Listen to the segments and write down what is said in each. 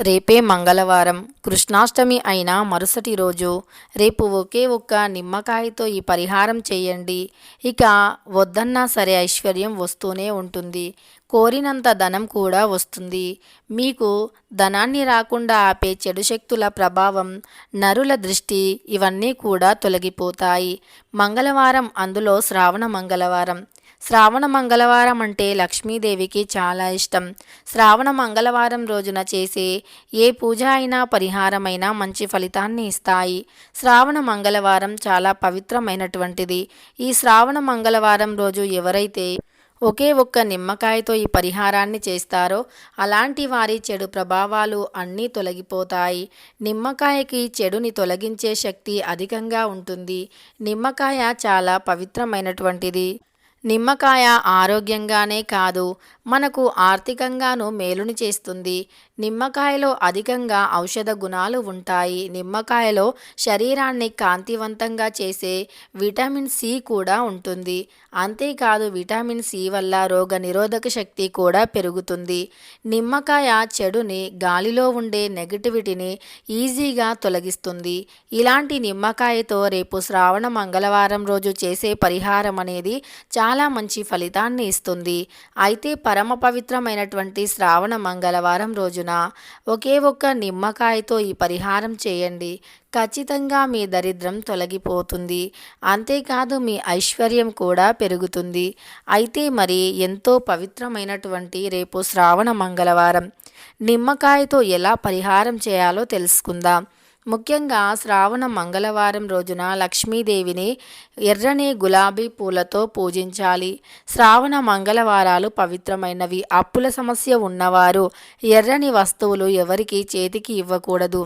రేపే మంగళవారం. కృష్ణాష్టమి అయిన మరుసటి రోజు. రేపు ఒకే ఒక్క నిమ్మకాయతో ఈ పరిహారం చేయండి. ఇక వద్దన్నా సరే ఐశ్వర్యం వస్తూనే ఉంటుంది. కోరినంత ధనం కూడా వస్తుంది. మీకు ధనాన్ని రాకుండా ఆపే చెడు శక్తుల ప్రభావం నరుల దృష్టి ఇవన్నీ కూడా తొలగిపోతాయి. మంగళవారం అందులో శ్రావణ మంగళవారం. శ్రావణ మంగళవారం అంటే లక్ష్మీదేవికి చాలా ఇష్టం. శ్రావణ మంగళవారం రోజున చేసే ఏ పూజ అయినా పరిహారమైనా మంచి ఫలితాన్ని ఇస్తాయి. శ్రావణ మంగళవారం చాలా పవిత్రమైనటువంటిది. ఈ శ్రావణ మంగళవారం రోజు ఎవరైతే ఒకే ఒక్క నిమ్మకాయతో ఈ పరిహారాన్ని చేస్తారో అలాంటి వారి చెడు ప్రభావాలు అన్నీ తొలగిపోతాయి. నిమ్మకాయకి చెడుని తొలగించే శక్తి అధికంగా ఉంటుంది. నిమ్మకాయ చాలా పవిత్రమైనటువంటిది. నిమ్మకాయ ఆరోగ్యంగానే కాదు మనకు ఆర్థికంగాను మేలుని చేస్తుంది. నిమ్మకాయలో అధికంగా ఔషధ గుణాలు ఉంటాయి. నిమ్మకాయలో శరీరాన్ని కాంతివంతంగా చేసే విటమిన్ సి కూడా ఉంటుంది. అంతేకాదు విటమిన్ సి వల్ల రోగ నిరోధక శక్తి కూడా పెరుగుతుంది. నిమ్మకాయ చెడుని గాలిలో ఉండే నెగటివిటీని ఈజీగా తొలగిస్తుంది. ఇలాంటి నిమ్మకాయతో రేపు శ్రావణ మంగళవారం రోజు చేసే పరిహారం అనేది చాలా మంచి ఫలితాన్ని ఇస్తుంది. అయితే పరమ పవిత్రమైనటువంటి శ్రావణ మంగళవారం రోజున ఒకే ఒక్క నిమ్మకాయతో ఈ పరిహారం చేయండి. ఖచ్చితంగా మీ దరిద్రం తొలగిపోతుంది. అంతేకాదు మీ ఐశ్వర్యం కూడా పెరుగుతుంది. అయితే మరి ఎంతో పవిత్రమైనటువంటి రేపు శ్రావణ మంగళవారం. నిమ్మకాయతో ఎలా పరిహారం చేయాలో తెలుసుకుందాం. ముఖ్యంగా శ్రావణ మంగళవారం రోజున లక్ష్మీదేవిని ఎర్రని గులాబీ పూలతో పూజించాలి. శ్రావణ మంగళవారాలు పవిత్రమైనవి. అప్పుల సమస్య ఉన్నవారు ఎర్రని వస్తువులు ఎవరికి చేతికి ఇవ్వకూడదు.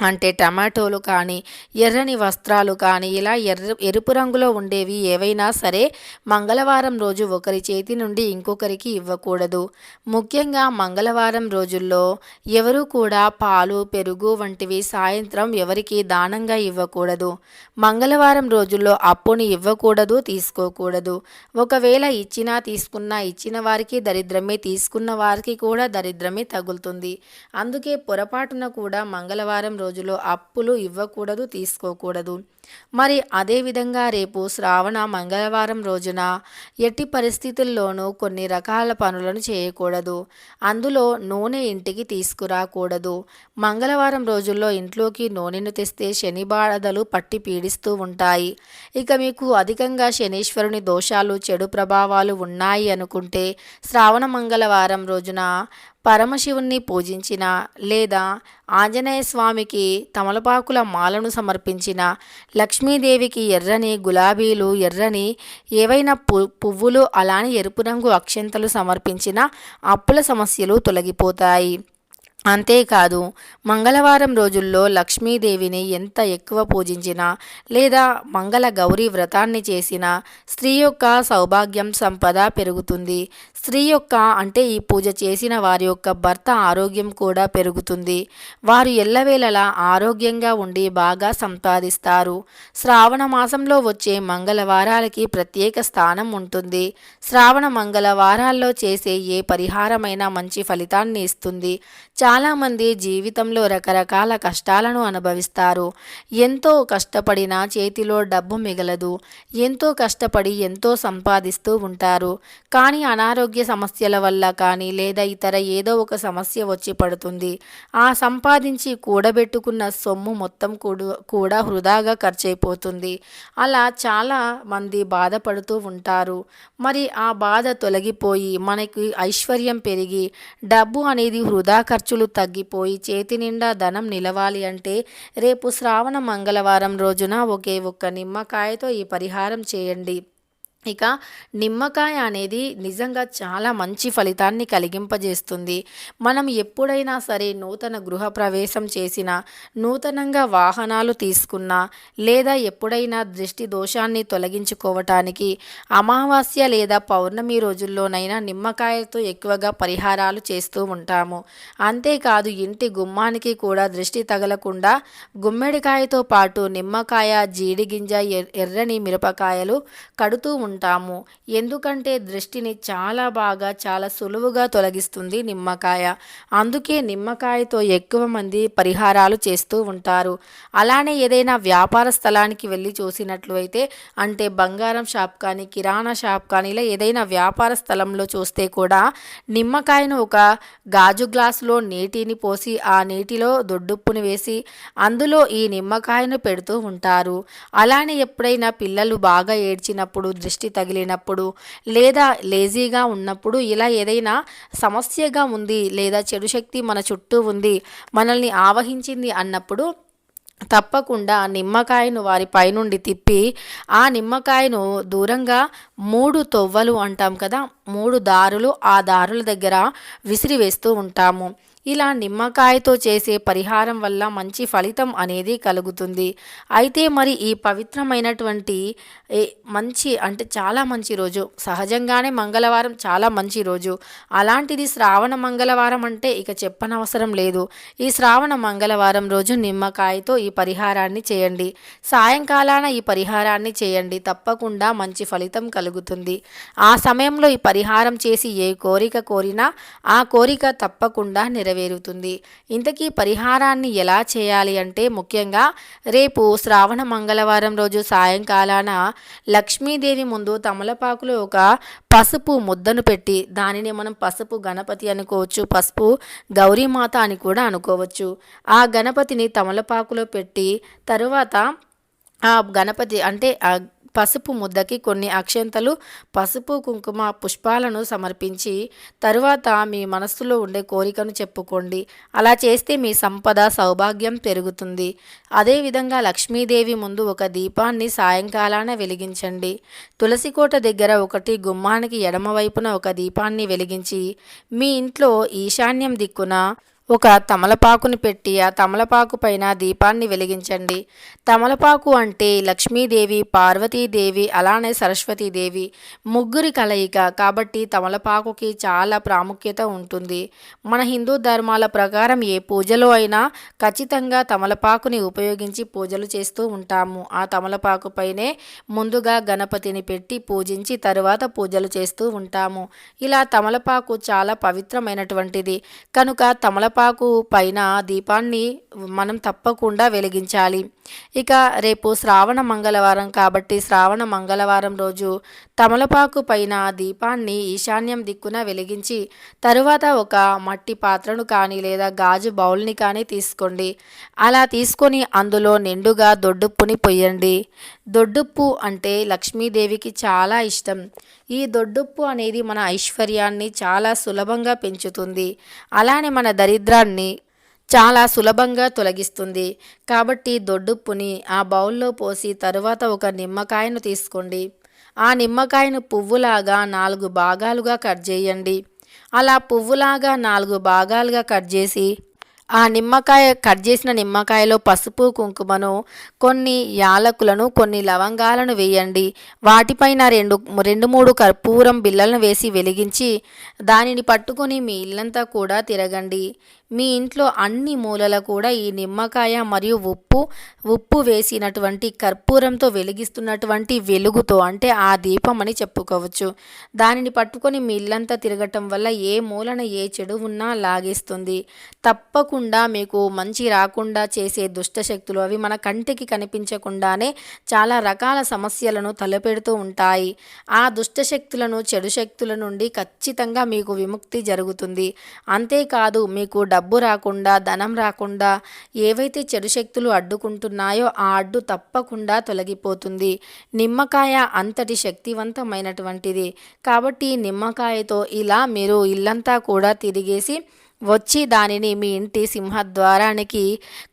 అంటే టమాటోలు కానీ ఎర్రని వస్త్రాలు కానీ ఇలా ఎర్ర ఎరుపు రంగులో ఉండేవి ఏవైనా సరే మంగళవారం రోజు ఒకరి చేతి నుండి ఇంకొకరికి ఇవ్వకూడదు. ముఖ్యంగా మంగళవారం రోజుల్లో ఎవరు కూడా పాలు పెరుగు వంటివి సాయంత్రం ఎవరికి దానంగా ఇవ్వకూడదు. మంగళవారం రోజుల్లో అప్పుని ఇవ్వకూడదు తీసుకోకూడదు. ఒకవేళ ఇచ్చినా తీసుకున్నా ఇచ్చిన వారికి దరిద్రమే తీసుకున్న వారికి కూడా దరిద్రమే తగులుతుంది. అందుకే పొరపాటున కూడా మంగళవారం రోజులో అప్పులు ఇవ్వకూడదు తీసుకోకూడదు. మరి అదేవిధంగా రేపు శ్రావణ మంగళవారం రోజున ఎట్టి పరిస్థితుల్లోనూ కొన్ని రకాల పనులను చేయకూడదు. అందులో నూనె ఇంటికి తీసుకురాకూడదు. మంగళవారం రోజుల్లో ఇంట్లోకి నూనెను తెస్తే శని బాధలు పట్టి పీడిస్తూ ఉంటాయి. ఇక మీకు అధికంగా శనీశ్వరుని దోషాలు చెడు ప్రభావాలు ఉన్నాయి అనుకుంటే శ్రావణ మంగళవారం రోజున పరమశివుణ్ణి పూజించిన లేదా ఆంజనేయ స్వామికి తమలపాకుల మాలను సమర్పించిన లక్ష్మీదేవికి ఎర్రని గులాబీలు ఎర్రని ఏవైనా పువ్వులు అలానే ఎరుపు రంగు అక్షంతలు సమర్పించిన అప్పుల సమస్యలు తొలగిపోతాయి. అంతేకాదు మంగళవారం రోజుల్లో లక్ష్మీదేవిని ఎంత ఎక్కువ పూజించినా లేదా మంగళ గౌరీ వ్రతాన్ని చేసినా స్త్రీ యొక్క సౌభాగ్యం సంపద పెరుగుతుంది. స్త్రీ యొక్క అంటే ఈ పూజ చేసిన వారి యొక్క భర్త ఆరోగ్యం కూడా పెరుగుతుంది. వారు ఎల్లవేళలా ఆరోగ్యంగా ఉండి బాగా సంపాదిస్తారు. శ్రావణ మాసంలో వచ్చే మంగళవారాలకి ప్రత్యేక స్థానం ఉంటుంది. శ్రావణ మంగళవారాల్లో చేసే ఏ పరిహారమైనా మంచి ఫలితాన్ని ఇస్తుంది. చాలామంది జీవితంలో రకరకాల కష్టాలను అనుభవిస్తారు. ఎంతో కష్టపడినా చేతిలో డబ్బు మిగలదు. ఎంతో కష్టపడి ఎంతో సంపాదిస్తూ ఉంటారు. కానీ అనారోగ్య సమస్యల వల్ల కానీ లేదా ఇతర ఏదో ఒక సమస్య వచ్చి పడుతుంది. ఆ సంపాదించి కూడబెట్టుకున్న సొమ్ము మొత్తం కూడా వృధాగా ఖర్చయిపోతుంది అలా చాలా మంది బాధపడుతూ ఉంటారు. మరి ఆ బాధ తొలగిపోయి మనకి ఐశ్వర్యం పెరిగి డబ్బు అనేది వృధా ఖర్చులు తగ్గిపోయి చేతి నిండా ధనం నిలవాలి అంటే రేపు శ్రావణ మంగళవారం రోజున ఒకే ఒక్క నిమ్మకాయతో ఈ పరిహారం చేయండి. ఇక నిమ్మకాయ అనేది నిజంగా చాలా మంచి ఫలితాన్ని కలిగింపజేస్తుంది. మనం ఎప్పుడైనా సరే నూతన గృహప్రవేశం చేసిన చేసినా నూతనంగా వాహనాలు తీసుకున్నా లేదా ఎప్పుడైనా దృష్టి దోషాన్ని తొలగించుకోవటానికి అమావాస్య లేదా పౌర్ణమి రోజుల్లోనైనా నిమ్మకాయతో ఎక్కువగా పరిహారాలు చేస్తూ ఉంటాము. అంతేకాదు ఇంటి గుమ్మానికి కూడా దృష్టి తగలకుండా గుమ్మడికాయతో పాటు నిమ్మకాయ జీడిగింజ ఎర్రని మిరపకాయలు కడుతూ ఉంటాము. ఎందుకంటే దృష్టిని చాలా బాగా చాలా సులువుగా తొలగిస్తుంది నిమ్మకాయ. అందుకే నిమ్మకాయతో ఎక్కువ మంది పరిహారాలు చేస్తూ ఉంటారు. అలానే ఏదైనా వ్యాపార స్థలానికి వెళ్ళి చూసినట్లు అయితే అంటే బంగారం షాప్ కానీ కిరాణా షాప్ కానీ ఇలా ఏదైనా వ్యాపార స్థలంలో చూస్తే కూడా నిమ్మకాయను ఒక గాజు గ్లాసులో నీటిని పోసి ఆ నీటిలో దొడ్డుప్పుని వేసి అందులో ఈ నిమ్మకాయను పెడుతూ ఉంటారు. అలానే ఎప్పుడైనా పిల్లలు బాగా ఏడ్చినప్పుడు దృష్టి తగిలినప్పుడు లేదా లేజీగా ఉన్నప్పుడు ఇలా ఏదైనా సమస్యగా ఉంది లేదా చెడు శక్తి మన చుట్టూ ఉంది మనల్ని ఆవహించింది అన్నప్పుడు తప్పకుండా నిమ్మకాయను వారి పైనుండి తిప్పి ఆ నిమ్మకాయను దూరంగా మూడు తొవ్వలు అంటాం కదా మూడు దారులు ఆ దారుల దగ్గర విసిరివేస్తూ ఉంటాము. ఇలా నిమ్మకాయతో చేసే పరిహారం వల్ల మంచి ఫలితం అనేది కలుగుతుంది. అయితే మరి ఈ పవిత్రమైనటువంటి మంచి అంటే చాలా మంచి రోజు. సహజంగానే మంగళవారం చాలా మంచి రోజు. అలాంటిది శ్రావణ మంగళవారం అంటే ఇక చెప్పనవసరం లేదు. ఈ శ్రావణ మంగళవారం రోజు నిమ్మకాయతో ఈ పరిహారాన్ని చేయండి. సాయంకాలాన ఈ పరిహారాన్ని చేయండి. తప్పకుండా మంచి ఫలితం కలుగుతుంది. ఆ సమయంలో ఈ పరిహారం చేసి ఏ కోరిక కోరినా ఆ కోరిక తప్పకుండా నెరవేరుతుంది. ఇంతకీ పరిహారాన్ని ఎలా చేయాలి అంటే ముఖ్యంగా రేపు శ్రావణ మంగళవారం రోజు సాయంకాలాన లక్ష్మీదేవి ముందు తమలపాకులో ఒక పసుపు ముద్దను పెట్టి దానిని మనం పసుపు గణపతి అనుకోవచ్చు పసుపు గౌరీమాత అని కూడా అనుకోవచ్చు. ఆ గణపతిని తమలపాకులో పెట్టి తరువాత ఆ గణపతి అంటే ఆ పసుపు ముద్దకి కొన్ని అక్షంతలు పసుపు కుంకుమ పుష్పాలను సమర్పించి తరువాత మీ మనస్సులో ఉండే కోరికను చెప్పుకోండి. అలా చేస్తే మీ సంపద సౌభాగ్యం పెరుగుతుంది. అదేవిధంగా లక్ష్మీదేవి ముందు ఒక దీపాన్ని సాయంకాలాన వెలిగించండి. తులసికోట దగ్గర ఒకటి గుమ్మానికి ఎడమవైపున ఒక దీపాన్ని వెలిగించి మీ ఇంట్లో ఈశాన్యం దిక్కున ఒక తమలపాకుని పెట్టి ఆ తమలపాకు పైన దీపాన్ని వెలిగించండి. తమలపాకు అంటే లక్ష్మీదేవి పార్వతీదేవి అలానే సరస్వతీదేవి ముగ్గురి కలయిక. కాబట్టి తమలపాకుకి చాలా ప్రాముఖ్యత ఉంటుంది. మన హిందూ ధర్మాల ప్రకారం ఏ పూజలో అయినా ఖచ్చితంగా తమలపాకుని ఉపయోగించి పూజలు చేస్తూ ఉంటాము. ఆ తమలపాకు పైనే ముందుగా గణపతిని పెట్టి పూజించి తరువాత పూజలు చేస్తూ ఉంటాము. ఇలా తమలపాకు చాలా పవిత్రమైనటువంటిది. కనుక తమలపాకు తమలపాకు పైన దీపాన్ని మనం తప్పకుండా వెలిగించాలి. ఇక రేపు శ్రావణ మంగళవారం కాబట్టి శ్రావణ మంగళవారం రోజు తమలపాకు పైన దీపాన్ని ఈశాన్యం దిక్కున వెలిగించి తరువాత ఒక మట్టి పాత్రను కానీ లేదా గాజు బౌల్ని కానీ తీసుకోండి. అలా తీసుకొని అందులో నిండుగా దొడ్డుప్పుని పొయ్యండి. దొడ్డుప్పు అంటే లక్ష్మీదేవికి చాలా ఇష్టం. ఈ దొడ్డుప్పు అనేది మన ఐశ్వర్యాన్ని చాలా సులభంగా పెంచుతుంది. అలానే మన దరిద్రాన్ని చాలా సులభంగా తొలగిస్తుంది. కాబట్టి దొడ్డుప్పుని ఆ బౌల్లో పోసి తరువాత ఒక నిమ్మకాయను తీసుకోండి. ఆ నిమ్మకాయను పువ్వులాగా నాలుగు భాగాలుగా కట్ చేయండి. అలా పువ్వులాగా నాలుగు భాగాలుగా కట్ చేసి ఆ నిమ్మకాయ కట్ చేసిన నిమ్మకాయలో పసుపు కుంకుమను కొన్ని యాలకులను కొన్ని లవంగాలను వేయండి. వాటిపైన రెండు రెండు మూడు కర్పూరం బిళ్ళలను వేసి వెలిగించి దానిని పట్టుకొని మీ ఇల్లంతా కూడా తిరగండి. మీ ఇంట్లో అన్ని మూలల కూడా ఈ నిమ్మకాయ మరియు ఉప్పు ఉప్పు వేసినటువంటి కర్పూరంతో వెలిగిస్తున్నటువంటి వెలుగుతో అంటే ఆ దీపం అని చెప్పుకోవచ్చు. దానిని పట్టుకొని మీ ఇల్లంతా తిరగటం వల్ల ఏ మూలన ఏ చెడు ఉన్నా లాగేస్తుంది. తప్పకుండా మీకు మంచి రాకుండా చేసే దుష్టశక్తులు అవి మన కంటికి కనిపించకుండానే చాలా రకాల సమస్యలను తలపెడుతూ ఉంటాయి. ఆ దుష్టశక్తులను చెడు శక్తుల నుండి ఖచ్చితంగా మీకు విముక్తి జరుగుతుంది. అంతేకాదు మీకు డబ్బు రాకుండా ధనం రాకుండా ఏవైతే చెడు శక్తులు అడ్డుకుంటున్నాయో ఆ అడ్డు తప్పకుండా తొలగిపోతుంది. నిమ్మకాయ అంతటి శక్తివంతమైనటువంటిది. కాబట్టి నిమ్మకాయతో ఇలా మీరు ఇల్లంతా కూడా తిరిగేసి వచ్చి దానిని మీ ఇంటి సింహద్వారానికి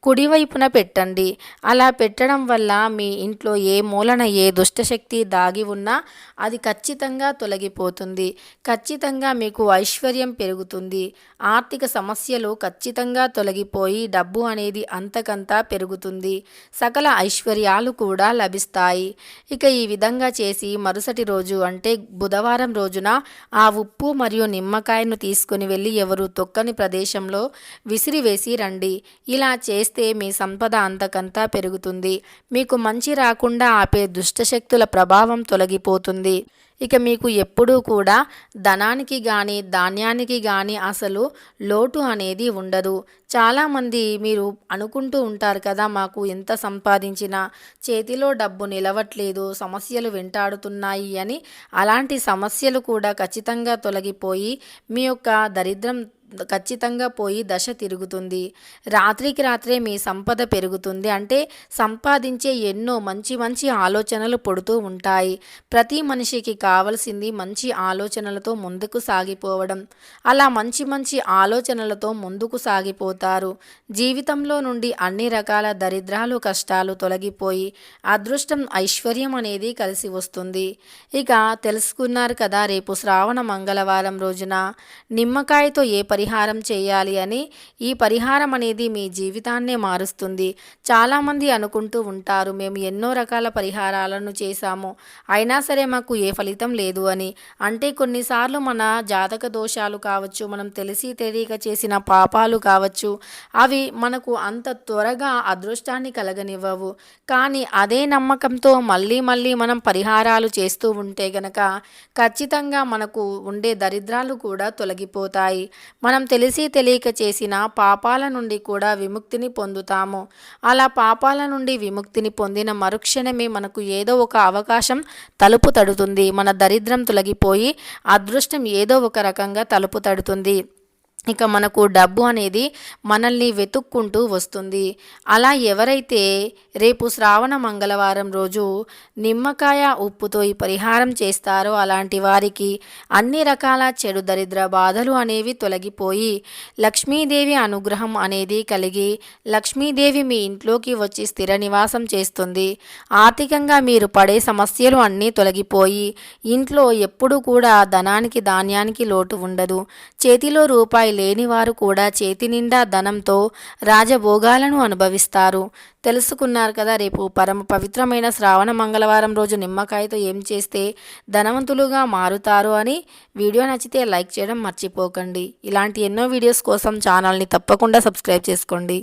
కుడివైపున పెట్టండి. అలా పెట్టడం వల్ల మీ ఇంట్లో ఏ మూలన ఏ దుష్టశక్తి దాగి ఉన్నా అది ఖచ్చితంగా తొలగిపోతుంది. ఖచ్చితంగా మీకు ఐశ్వర్యం పెరుగుతుంది. ఆర్థిక సమస్యలు ఖచ్చితంగా తొలగిపోయి డబ్బు అనేది అంతకంతా పెరుగుతుంది. సకల ఐశ్వర్యాలు కూడా లభిస్తాయి. ఇక ఈ విధంగా చేసి మరుసటి రోజు అంటే బుధవారం రోజున ఆ ఉప్పు మరియు నిమ్మకాయను తీసుకుని వెళ్ళి ఎవరు తొక్కని ప్రదేశంలో విసిరివేసి రండి. ఇలా చేస్తే మీ సంపద అంతకంతా పెరుగుతుంది. మీకు మంచి రాకుండా ఆపే దుష్టశక్తుల ప్రభావం తొలగిపోతుంది. ఇక మీకు ఎప్పుడూ కూడా ధనానికి కానీ ధాన్యానికి కానీ అసలు లోటు అనేది ఉండదు. చాలామంది మీరు అనుకుంటూ ఉంటారు కదా మాకు ఎంత సంపాదించినా చేతిలో డబ్బు నిలవట్లేదు సమస్యలు వెంటాడుతున్నాయి అని. అలాంటి సమస్యలు కూడా ఖచ్చితంగా తొలగిపోయి మీ యొక్క దరిద్రం ఖచ్చితంగా పోయి దశ తిరుగుతుంది. రాత్రికి రాత్రే మీ సంపద పెరుగుతుంది. అంటే సంపాదించే ఎన్నో మంచి మంచి ఆలోచనలు పడుతూ ఉంటాయి. ప్రతి మనిషికి కావలసింది మంచి ఆలోచనలతో ముందుకు సాగిపోవడం. అలా మంచి మంచి ఆలోచనలతో ముందుకు సాగిపోతారు. జీవితంలో నుండి అన్ని రకాల దరిద్రాలు కష్టాలు తొలగిపోయి అదృష్టం ఐశ్వర్యం అనేది కలిసి వస్తుంది. ఇక తెలుసుకున్నారు కదా రేపు శ్రావణ మంగళవారం రోజున నిమ్మకాయతో ఏ పరిహారం చేయాలి అని ఈ పరిహారం అనేది మీ జీవితాన్నే మారుస్తుంది. చాలామంది అనుకుంటూ ఉంటారు మేము ఎన్నో రకాల పరిహారాలను చేశాము అయినా సరే మాకు ఏ ఫలితం లేదు అని. అంటే కొన్నిసార్లు మన జాతక దోషాలు కావచ్చు మనం తెలిసి తెలియక చేసిన పాపాలు కావచ్చు అవి మనకు అంత త్వరగా అదృష్టాన్ని కలగనివ్వవు. కానీ అదే నమ్మకంతో మళ్ళీ మళ్ళీ మనం పరిహారాలు చేస్తూ ఉంటే గనక ఖచ్చితంగా మనకు ఉండే దరిద్రాలు కూడా తొలగిపోతాయి. మన మనం తెలిసి తెలియక చేసిన పాపాల నుండి కూడా విముక్తిని పొందుతాము. అలా పాపాల నుండి విముక్తిని పొందిన మరుక్షణమే మనకు ఏదో ఒక అవకాశం తలుపు తడుతుంది. మన దరిద్రం తొలగిపోయి అదృష్టం ఏదో ఒక రకంగా తలుపు తడుతుంది. ఇక మనకు డబ్బు అనేది మనల్ని వెతుక్కుంటూ వస్తుంది. అలా ఎవరైతే రేపు శ్రావణ మంగళవారం రోజు నిమ్మకాయ ఉప్పుతో ఈ పరిహారం చేస్తారో అలాంటి వారికి అన్ని రకాల చెడు దరిద్ర బాధలు అనేవి తొలగిపోయి లక్ష్మీదేవి అనుగ్రహం అనేది కలిగి లక్ష్మీదేవి మీ ఇంట్లోకి వచ్చి స్థిర నివాసం చేస్తుంది. ఆర్థికంగా మీరు పడే సమస్యలు అన్నీ తొలగిపోయి ఇంట్లో ఎప్పుడూ కూడా ధనానికి ధాన్యానికి లోటు ఉండదు. చేతిలో రూపాయి లేని వారు కూడా చేతి నిండా ధనంతో రాజభోగాలను అనుభవిస్తారు. తెలుసుకున్నారు కదా రేపు పరమ పవిత్రమైన శ్రావణ మంగళవారం రోజు నిమ్మకాయతో ఏం చేస్తే ధనవంతులుగా మారుతారు అని వీడియో నచ్చితే లైక్ చేయడం మర్చిపోకండి. ఇలాంటి ఎన్నో వీడియోస్ కోసం ఛానల్ని తప్పకుండా సబ్స్క్రైబ్ చేసుకోండి.